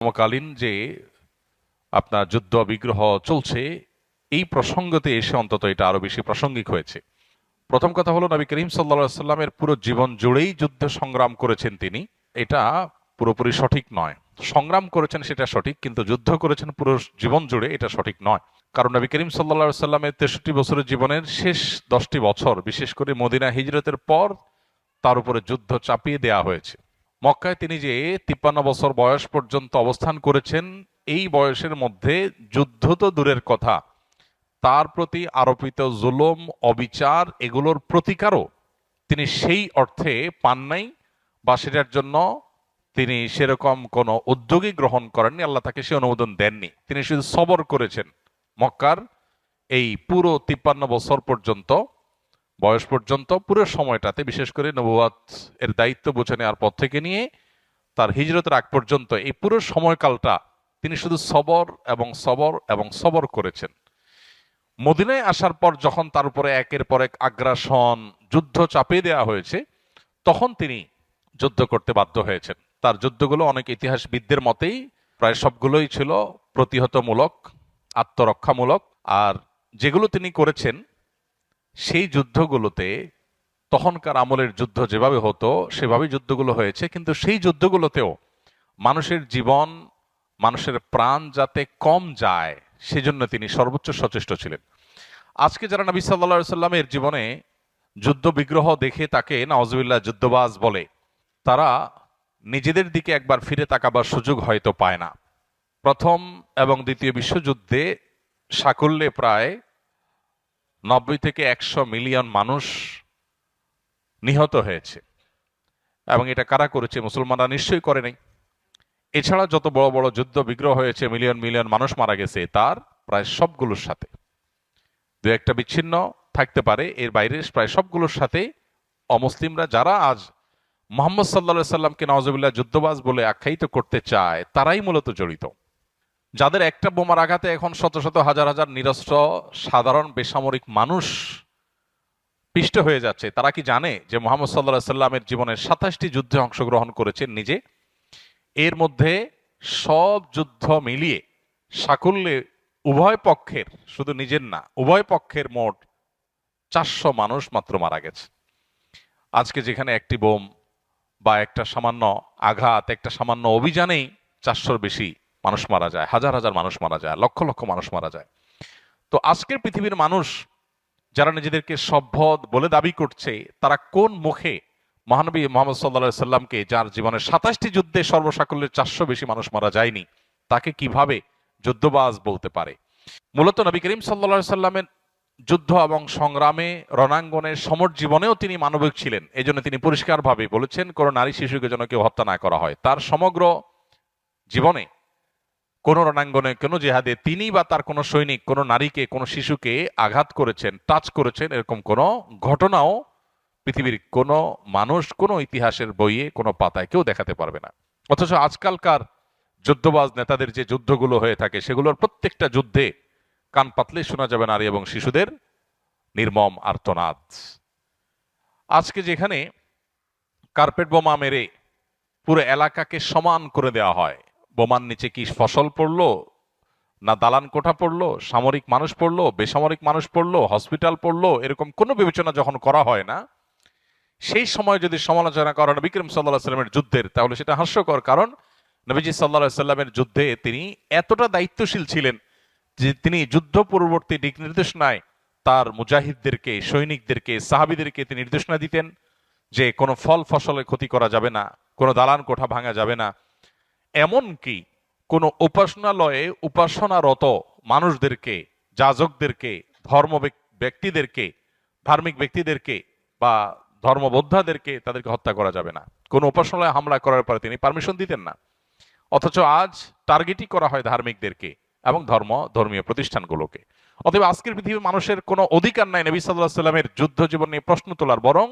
সমকালীন যে আপনার যুদ্ধ বিগ্রহ চলছে, এই প্রসঙ্গতে এসে অন্তত এটা আরও বেশি প্রাসঙ্গিক হয়েছে। প্রথম কথা হলো, নবী করিম সাল্লা পুরো জীবন জুড়েই যুদ্ধ সংগ্রাম করেছেন তিনি। এটা পুরোপুরি সঠিক নয়। সংগ্রাম করেছেন সেটা সঠিক, কিন্তু যুদ্ধ করেছেন পুরো জীবন জুড়ে এটা সঠিক নয়। কারণ নবী করিম সাল্লা সাল্লামের তেষট্টি বছরের জীবনের শেষ দশটি বছর, বিশেষ করে মদিনা হিজরতের পর, তার উপরে যুদ্ধ চাপিয়ে দেয়া হয়েছে। মক্কায় তিনি যে তিপ্পান্ন বছর বয়স পর্যন্ত অবস্থান করেছেন, এই বয়সের মধ্যে যুদ্ধ তো দূরের কথা। তার প্রতি আরোপিত জুলুম, অবিচার এগুলোর প্রতিকারও তিনি সেই অর্থে পান নাই বা সেটার জন্য তিনি সেরকম কোনো উদ্যোগই গ্রহণ করেননি, আল্লাহ তাকে সে অনুমোদন দেননি। তিনি শুধু সবর করেছেন মক্কার এই পুরো তিপ্পান্ন বছর পর্যন্ত। বয়স পর্যন্ত পুরো সময়টাতে, বিশেষ করে নবুয়াত এর দায়িত্ব বুঝে নেওয়ার পর থেকে নিয়ে তার হিজরতের আগ পর্যন্ত এই পুরো সময়কালটা তিনি শুধু সবর এবং সবর এবং সবর করেছেন। মদিনায় আসার পর যখন তার উপরে একের পর এক আগ্রাসন, যুদ্ধ চাপিয়ে দেওয়া হয়েছে, তখন তিনি যুদ্ধ করতে বাধ্য হয়েছেন। তার যুদ্ধগুলো অনেক ইতিহাসবিদদের মতেই প্রায় সবগুলোই ছিল প্রতিহতমূলক, আত্মরক্ষামূলক, আর যেগুলো তিনি করেছেন সেই যুদ্ধগুলোতে তখনকার আমলের যুদ্ধ যেভাবে হতো সেভাবে যুদ্ধগুলো হয়েছে। কিন্তু সেই যুদ্ধগুলোতেও মানুষের জীবন, মানুষের প্রাণ যাতে কম যায়, সেজন্য তিনি সর্বোচ্চ সচেষ্ট ছিলেন। আজকে যারা নবী সাল্লা সাল্লামের জীবনে যুদ্ধ বিগ্রহ দেখে তাকে নওয়াজবিল্লাহ যুদ্ধবাজ বলে, তারা নিজেদের দিকে একবার ফিরে তাকাবার সুযোগ হয়তো পায় না। প্রথম এবং দ্বিতীয় বিশ্বযুদ্ধে সাকুল্যে প্রায় নব্বই থেকে একশো মিলিয়ন মানুষ নিহত হয়েছে। এবং এটা কারা করেছে? মুসলমানরা নিশ্চয়ই করে নাই। এছাড়া যত বড় বড় যুদ্ধ বিগ্রহ হয়েছে, মিলিয়ন মিলিয়ন মানুষ মারা গেছে, তার প্রায় সবগুলোর সাথে। দু একটা বিচ্ছিন্ন থাকতে পারে, এর বাইরে প্রায় সবগুলোর সাথে অমুসলিমরা যারা আজ মোহাম্মদ সাল্লা সাল্লামকে নওয়াজবিল্লাহ যুদ্ধবাজ বলে আখ্যায়িত করতে চায়, তারাই মূলত জড়িত। যাদের একটা বোমার আঘাতে এখন শত শত হাজার হাজার নিরস্ত্র, সাধারণ বেসামরিক মানুষ পিষ্ট হয়ে যাচ্ছে, তারা কি জানে যে মোহাম্মদ সাল্লাহ সাল্লামের জীবনের সাতাশটি যুদ্ধে অংশগ্রহণ করেছেন নিজে? এর মধ্যে সব যুদ্ধ মিলিয়ে সাকুল্যে উভয় পক্ষের, শুধু নিজের না, উভয় পক্ষের মোট চারশো মানুষ মাত্র মারা গেছে। আজকে যেখানে একটি বোম বা একটা সামান্য আঘাত, একটা সামান্য অভিযানেই চারশোর বেশি মানুষ মারা যায়, হাজার হাজার মানুষ মারা যায়, লক্ষ লক্ষ মানুষ মারা যায়। তো আজকের পৃথিবীর মানুষ যারা নিজেদেরকে সভ্য বলে দাবি করছে, তারা কোন মুখে মহানবী মোহাম্মদ সাল্লা সাল্লামকে যার জীবনের সাতাশটি যুদ্ধে সর্বসাকল্যের চারশো বেশি মানুষ মারা যায়নি, তাকে কীভাবে যুদ্ধবাজ বলতে পারে? মূলত নবী করিম সাল্লা সাল্লামের যুদ্ধ এবং সংগ্রামে, রণাঙ্গনের সমর জীবনেও তিনি মানবিক ছিলেন। এই জন্য তিনি পরিষ্কারভাবে বলেছেন, কোনো নারী শিশুকে যেন কেউ হত্যা না করা হয়। তার সমগ্র জীবনে কোন রণাঙ্গনে কোনো জেহাদে তিনি বা তার কোনো সৈনিক, কোনো নারীকে, কোনো শিশুকে আঘাত করেছেন, টাচ করেছেন, এরকম কোনো ঘটনাও পৃথিবীর কোনো মানুষ, কোনো ইতিহাসের বইয়ে, কোনো পাতায় কেউ দেখাতে পারবে না। অথচ আজকালকার যুদ্ধবাজ নেতাদের যে যুদ্ধগুলো হয়ে থাকে, সেগুলোর প্রত্যেকটা যুদ্ধে কান পাতলে শোনা যাবে নারী এবং শিশুদের নির্মম আর্তনাদ। আজকে যেখানে কার্পেট বোমা মেরে পুরো এলাকাকে সমান করে দেওয়া হয় বোমার নিচে কি ফসল পড়ল? না দালান কোঠা পড়ল? সামরিক মানুষ পড়ল? বেসামরিক মানুষ পড়ল? হসপিটাল পড়ল? এরকম কোনো বিবেচনা যখন করা হয় না, সেই সময় যদি সমালোচনা করা করেন বিক্রম সাল্লাহ সাল্লামের যুদ্ধের, তাহলে সেটা হাস্যকর কারণ নবীজি সাল্লাহ সাল্লামের যুদ্ধে তিনি এতটা দায়িত্বশীল ছিলেন যে তিনি যুদ্ধ পূর্ববর্তী দিক নির্দেশনায় তার মুজাহিদদেরকে, সৈনিকদেরকে, সাহাবিদেরকে তিনি নির্দেশনা দিতেন যে কোনো ফল ফসলে ক্ষতি করা যাবে না, কোনো দালান কোঠা ভাঙা যাবে না। এমনকি কোনো উপাসনালয়ে উপাসনারত মানুষদেরকে, যাজকদেরকে, ধর্ম ব্যক্তিদেরকে, ধার্মিক ব্যক্তিদেরকে বা ধর্মবোদ্ধাদেরকে তাদেরকে হত্যা করা যাবে না। কোনো উপাসনালয়ে হামলা করার পরে তিনি পারমিশন দিতেন না। অথচ আজ টার্গেটই করা হয় ধার্মিকদেরকে এবং ধর্ম, ধর্মীয় প্রতিষ্ঠানগুলোকে। অতএব আজকের পৃথিবীর মানুষের কোনো অধিকার নাই নবী সাল্লাহ সাল্লামের যুদ্ধ জীবন নিয়ে প্রশ্ন তোলার, বরং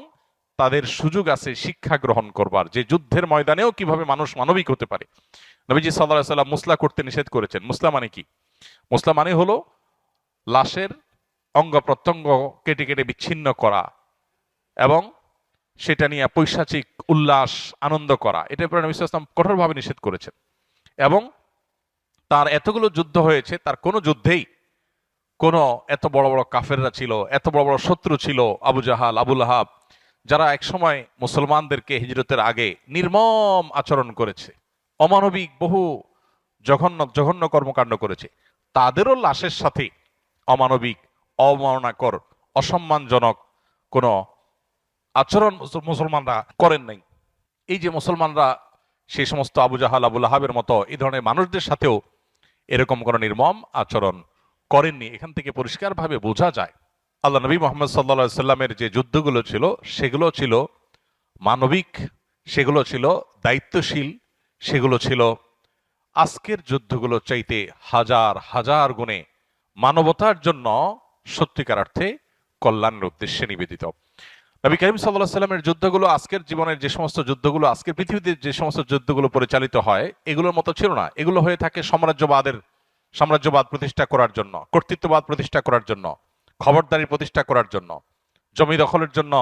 তাদের সুযোগ আছে শিক্ষা গ্রহণ করবার। যে যুদ্ধের ময়দানেও কীভাবে মানুষ মানবিক হতে পারে। নবীজি সাল্লাহ সাল্লাম মুসলা করতে নিষেধ করেছেন। মুসলা মানে কি? মুসলা মানে হলো লাশের অঙ্গ প্রত্যঙ্গ কেটে কেটে বিচ্ছিন্ন করা এবং সেটা নিয়ে পৈশাচিক উল্লাস, আনন্দ করা। এটা নবী সাল্লাম কঠোরভাবে নিষেধ করেছেন। এবং তার এতগুলো যুদ্ধ হয়েছে, তার কোনো যুদ্ধেই কোনো এত বড় বড় কাফেররা ছিল, এত বড় বড় শত্রু ছিল, আবু জাহাল, আবুল আহাব যারা একসময় মুসলমানদেরকে হিজরতের আগে নির্মম আচরণ করেছে, অমানবিক বহু জঘন্য জঘন্য কর্মকাণ্ড করেছে, তাদেরও লাশের সাথে অমানবিক, অবমাননাকর, অসম্মানজনক কোনো আচরণ মুসলমানরা করেন নাই। এই যে মুসলমানরা সেই সমস্ত আবু জাহাল, আবুল আহাবের মতো এই ধরনের মানুষদের সাথেও এরকম কোনো নির্মম আচরণ করেননি। এখান থেকে পরিষ্কারভাবে বোঝা যায় আল্লাহ নবী মোহাম্মদ সাল্লা সাল্লামের যে যুদ্ধগুলো ছিল, সেগুলো ছিল মানবিক, সেগুলো ছিল দায়িত্বশীল, সেগুলো ছিল আজকের যুদ্ধগুলো চাইতে হাজার হাজার গুণে মানবতার জন্য সত্যিকার অর্থে কল্যাণের উদ্দেশ্যে নিবেদিত। নবী করিম সাল্লাহ সাল্লামের যুদ্ধগুলো আজকের জীবনের যে সমস্ত যুদ্ধগুলো, আজকের পৃথিবীতে যে সমস্ত যুদ্ধগুলো পরিচালিত হয়, এগুলোর মতো ছিল না। এগুলো হয়ে থাকে সাম্রাজ্যবাদের, সাম্রাজ্যবাদ প্রতিষ্ঠা করার জন্য, কর্তৃত্ববাদ প্রতিষ্ঠা করার জন্য। খবরদারি প্রতিষ্ঠা করার জন্য, জমি দখলের জন্য,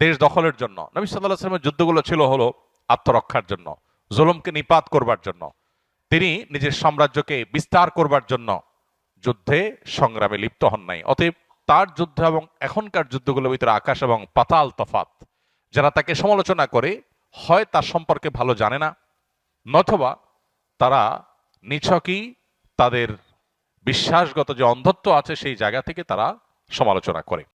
দেশ দখলের জন্য, নবী সাল্লাহ সাল্লামের যুদ্ধগুলো ছিল হলো আত্মরক্ষার জন্য, জুলুমকে নিপাত করবার জন্য, তিনি নিজের সাম্রাজ্যকে বিস্তার করবার জন্য যুদ্ধে সংগ্রামে লিপ্ত হন নাই। অতএব তার যুদ্ধ এবং এখনকার যুদ্ধগুলোর ভিতরে আকাশ এবং পাতাল তফাত, যারা তাকে সমালোচনা করে, হয় তার সম্পর্কে ভালো জানে না নথবা তারা নিছকই তাদের বিশ্বাসগত যে অন্ধত্ব আছে সেই জায়গা থেকে তারা সমালোচনা করে।